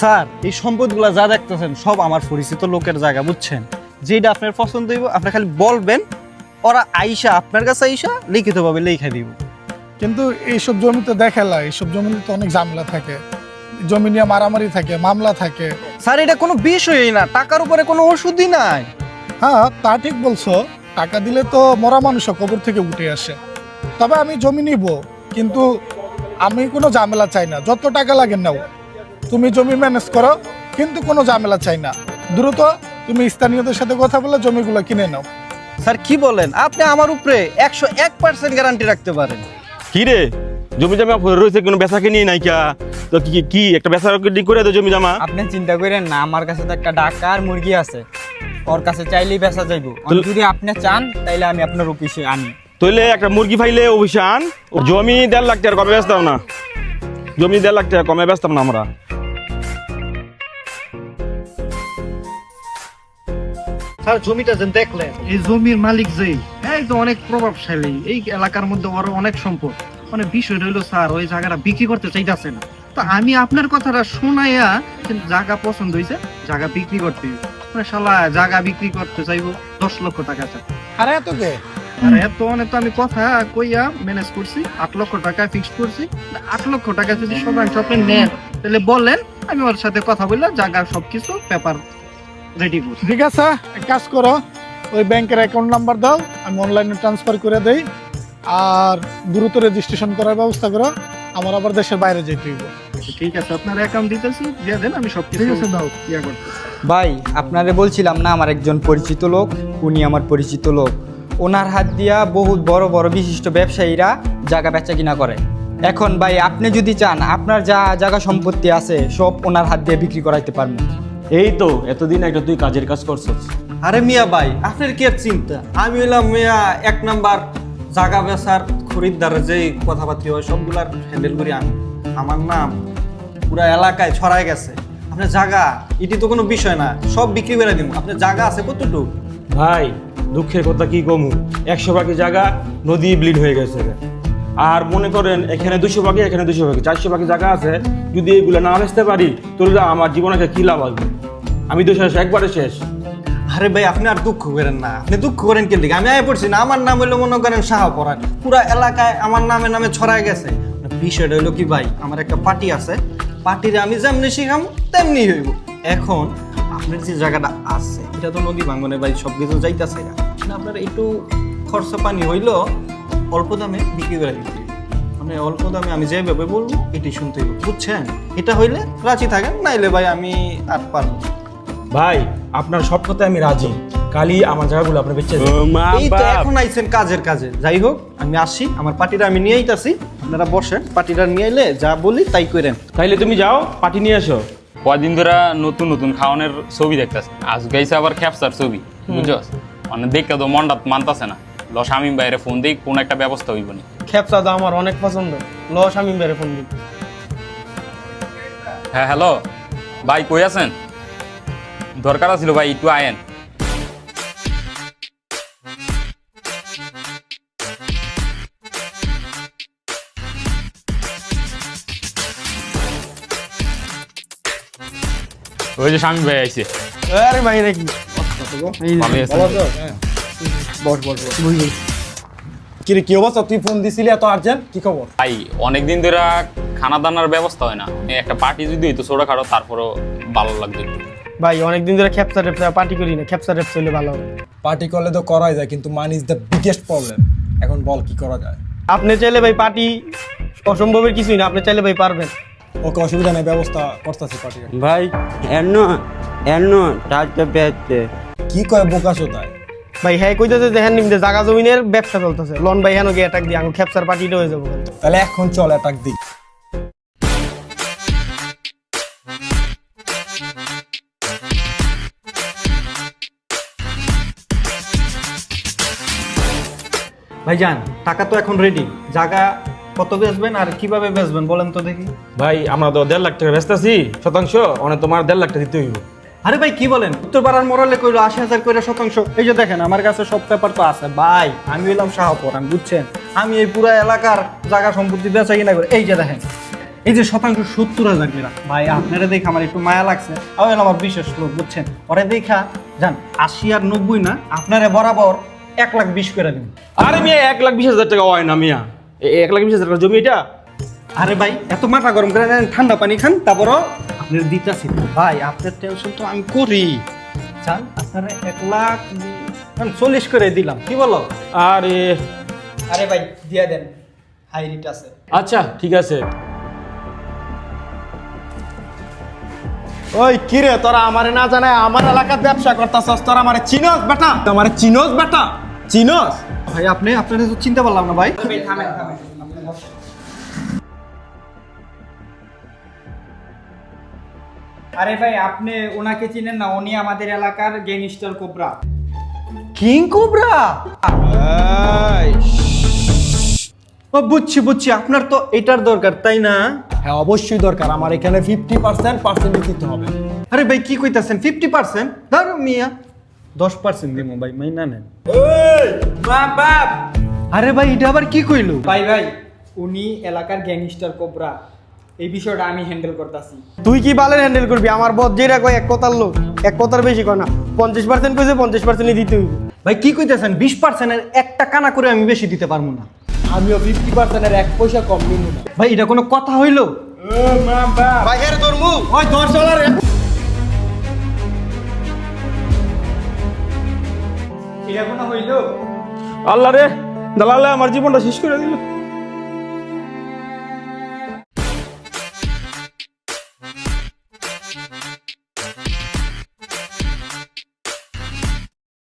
Sir এই সম্পদগুলো যা দেখতেছেন সব আমার পরিচিত লোকের জায়গা বুঝছেন? যেটা আপনার পছন্দ হইব আপনি খালি বলবেন ওরা আইসা আপনার কাছে আইসা লিখিতভাবে লেখা দিব। কিন্তু এইসব জমিতে দেখালা এইসব জমিতে তো অনেক ঝামেলা থাকে। জমি নিয়ে মারামারি থাকে মামলা থাকে। স্যার এটা কোনো বিষয়ই না টাকার উপরে কোনো ওষুধই নাই। হ্যাঁ তা ঠিক বলছো। টাকা দিলে তো মরা মানুষ কবর থেকে উঠে আসে। তবে আমি জমি নিব কিন্তু আমি কোনো ঝামেলা চাই না। যত টাকা লাগে নাও। তুমি জমি ম্যানেজ করো কিন্তু কোনো ঝামেলা চাই না। দ্রুত তুমি স্থানীয়দের সাথে কথা বলে জমিগুলো কিনে নাও। স্যার কি বলেন? আপনি আমার উপরে একশো এক পার্সেন্ট গ্যারান্টি রাখতে পারেন। কি রে জমি জামা রয়েছে কোনো বেচা কিনি নাই কা? তো কি কি- একটা বেচা করে দে জমি জামা। আপনি চিন্তা করেন না আমার কাছে তো একটা ডাকার মুরগি আছে। ওর কাছে চাইলেই বেচা যাইব। যদি আপনি চান তাইলে আমি আপনার অফিসে আনি। তইলে একটা মুরগি ফাইলে অভিশান জমি দেড় লাখ টাকা কমে বেচতাম না। জমি দেড় লাখ টাকা কমে বেচতাম না আমরা। স্যার জমিটা যে দেখলেন। এই জমির মালিক যেই এই তো অনেক প্রভাবশালী। এই এলাকার মধ্যে ওর অনেক সম্পদ। মানে বিষয় রইল স্যার ওই জায়গাটা বিক্রি করতে চাইতেছে না। তো আমি আপনার কথাটা শোনাইয়া জায়গা পছন্দ হয়েছে জায়গা বিক্রি করতে। মানে শালা জায়গা বিক্রি করতে চাইব দশ লক্ষ টাকা স্যার আরে এত কে? আর এত অনেক তো আমি কথা কইয়া ম্যানেজ করছি আট লক্ষ টাকা ফিক্সড করছি। আট লক্ষ টাকা যদি আপনি নেন তাহলে বলেন আমি ওর সাথে কথা বললে জায়গার সবকিছু পেপার রেডি করছি ঠিক আছে এক কাজ করো ওই ব্যাংকের অ্যাকাউন্ট নাম্বার দাও আমি অনলাইনে ট্রান্সফার করে দেই আর দ্রুত রেজিস্ট্রেশন করার ব্যবস্থা করো আমার আবার দেশের বাইরে যেতে হইব। ঠিক আছে আপনার অ্যাকাউন্ট দিতেছি দিয়ে দেন আমি সব ঠিক আছে দাও। ইয়া করতে ভাই আপনারে বলছিলাম না আমার একজন পরিচিত লোক উনি আমার পরিচিত লোক। ওনার হাত দিয়া বহুত বড় বড় বিশিষ্ট ব্যবসায়ীরা জায়গা বেচা কিনা করে। এখন ভাই আপনি যদি চান আপনার যা জায়গা সম্পত্তি আছে সব ওনার হাত দিয়ে বিক্রি করাইতে পারবেন এই তো এতদিন একটা তুই কাজের কাজ করছিস। আরে মিয়া ভাই আপনার কি চিন্তা? আমি হইলাম মিয়া এক নাম্বার জাগা বেচার খরিদ্দার যে কথাবার্তা হয় সবগুলার হ্যান্ডেল করি আমি। আমার নাম পুরা এলাকায় ছড়ায় গেছে। আপনার জায়গা এটি তো কোনো বিষয় না সব বিক্রি করে দিব আপনার জায়গা আছে কতটুকু? ভাই দুঃখের কথা কি কমু? একশো ভাগের জায়গা নদী ব্লিড হয়ে গেছে আর মনে করেন এখানে দুশো ভাগে এখানে দুশো ভাগে। চারশো ভাগে জায়গা আছে যদি এগুলো না বেচতে পারি তাহলে আমার জীবনে কি লাভ আসবে? আমি তো শেষ, একবারে শেষ। আরে ভাই, আপনি আর দুঃখ করেন না। আপনি দুঃখ করেন কে দিকে? আমি আয় পড়ছি না, আমার নাম হইল মনে করেন শাহ পরান। পুরা এলাকায় আমার নামে নামে ছড়ায় গেছে। বিষয়টা হইল কি ভাই, আমার একটা পার্টি আছে। পার্টিরে আমি যেমনি শিখাম, তেমনি হইব। এখন আপনার যে জায়গাটা আছে, এটা তো নদী ভাঙ্গনে ভাই সব কিছু যাইতেছে না আপনার একটু খরচা পানি হইল, অল্প দামে বিক্রি করে দিতে মানে অল্প দামে আমি যেভাবে বলব এটি শুনতে হইব। বুঝছেন? এটা হইলে রাজি থাকেন, নাইলে ভাই আমি আর পারব। ভাই আপনার সব কথায় আমি রাজি। কালি আমার জায়গাগুলো আপনার বেঁচে এই তো এখন আইছেন কাজের কাজে। যাই হোক আমি আসি আমার পার্টিটা আমি নিয়ে আইতাছি। আপনারা বসেন পার্টিটা নিয়ে এলে যা বলি তাই করেন। তাইলে তুমি যাও পার্টি নিয়ে এসো। কদিন ধরে নতুন নতুন খাওয়ানোর ছবি দেখতেছে। আজ গাইছে আবার খ্যাপসার ছবি বুঝছস? মানে দেখতে তো মনটা মানতাছে না। ল শামিম বাইরে ফোন দিই কোন একটা ব্যবস্থা হইব নি। খেপসা তো আমার অনেক পছন্দ। ল শামিম বেড়ে ফোন দিই। হ্যাঁ হ্যালো। ভাই কই আছেন? দরকার আছিল ভাই একটু আয়েন। ওই যে স্বামী ভাই আইছে। আরে ভাই নাকি এই ভালো আছেন? বস বস বস। বুঝ বুঝ কি রে কি অবস্থা? তুই ফোন দিছিলি এত আর্জেন্ট কি খবর? ভাই অনেকদিন ধরে খানা দানার ব্যবস্থা হয় না। এই একটা পার্টি যদি হইতো ছোটখাটো তারপরও ভালো লাগতো একটু। ভাই অনেকদিন ধরে খেপসা টেপসা পার্টি করি না খেপসা টেপসা হলে ভালো হবে। পার্টি করলে তো করাই যায় কিন্তু money is the biggest problem এখন বল কি করা যায়? আপনি চাইলে ভাই পার্টি অসম্ভবের কিছুই না আপনি চাইলে ভাই পারবেন। ওকে অসুবিধা নেই ব্যবস্থা করতেছে পার্টি ভাই এনো এনো টাকা পেতে কি কয় বোকা শোতায় ভাই হ্যাঁ কইতেছে যে হ্যাঁ নিমতে জাগা জমিনের ব্যবসা চলতেছে। লন ভাই হ্যাঁ গিয়ে অ্যাটাক দিয়ে আমি খেপসার পার্টিটা হয়ে যাব। তাহলে এখন চল অ্যাটাক দিই ভাইজান টাকা তো এখন রেডি জায়গা কত বেচবেন আর কীভাবে বেচবেন বলেন তো দেখি। ভাই আমরা তো দেড় লাখ টাকা ব্যস্ত আছি শতাংশ অনেক তোমার দেড় লাখ টাকা দিতে হইব। আরে ভাই কি বলেন? উত্তর পাড়ার মোড়ালে কইলো আশি হাজার করে শতাংশ। এই যে দেখেন আমার কাছে সব পেপার তো আছে। ভাই আমি হইলাম শাহপরান বুঝছেন? আমি এই পুরা এলাকার জায়গা সম্পত্তি বেচা কিনা করি। এই যে দেখেন এই যে শতাংশ সত্তর হাজার করে ভাই আপনারা দেখে আমার একটু মায়া লাগছে। আমার আমার বিশেষ লোক বুঝছেন? ওরে দেখা যান আশি আর নব্বই না আপনারা বরাবর এক লাখ বিশ করে দিন। আরে মিয়া এক লাখ বিশ হাজার টাকা হয় না মিয়া। এ- এক লাখ বিশ হাজার টাকা জমি এটা? আরে ভাই এত মাথা গরম করে নেন ঠান্ডা পানি খান তারপরও আপনার দিতাছি। ভাই আপনার টেনশন তো আমি করি। চান আপনারা এক লাখ বি- চল্লিশ করে দিলাম কি বলো? আরে। আরে ভাই দিয়া দেন হাই রিট আছে। আচ্ছা ঠিক আছে। ওই কিরে তোরা আমারে না জানায় আমার এলাকার ব্যবসা করতাছস তোরা আমারে চিনস বেটা? আমারে চিনস বেটা? চিনস? ভাই আপনি আপনাদের তো চিন্তা পারলাম না ভাই। থামেন থামেন আরে ভাই আপনি ওনাকে চিনেন না উনি আমাদের এলাকার গেংস্টার কোবরা কিং কোবরা ও বুঝছি বুঝছি। আপনার তো এটার দরকার তাই না? হ্যাঁ অবশ্যই দরকার। আমার এখানে ফিফটি পার্সেন্ট পার্সেন্ট দিতে হবে। আরে ভাই কি কইতাছেন? ফিফটি পার্সেন্ট ধরো মিয়া। দশ পার্সেন্ট দিব ভাই মাইনা নেন। আরে ভাই এটা আবার কি কইলো? ভাই ভাই উনি এলাকার গ্যাংস্টার কোবরা। এই বিষয়টা আমি হ্যান্ডেল করতেছি। তুই কি বালের হ্যান্ডেল করবি? আমার বদ যেটা কয় এক কথার লোক এক কথার বেশি কয় না। পঞ্চাশ পার্সেন্ট কইছে পঞ্চাশ পার্সেন্টই দিতে হইব। ভাই কি কইতাছেন? বিশ পার্সেন্টের একটা কানা করে আমি বেশি দিতে পারব না। আমিও ফিফটি পার্সেন্টের এক পয়সা কম নিব না। ভাই এটা কোনো কথা হইল? ভাই হের তোর মুখ ওই দশ ডলার আল্লাহ রে দালালে আমার জীবনটা শেষ করে দিল।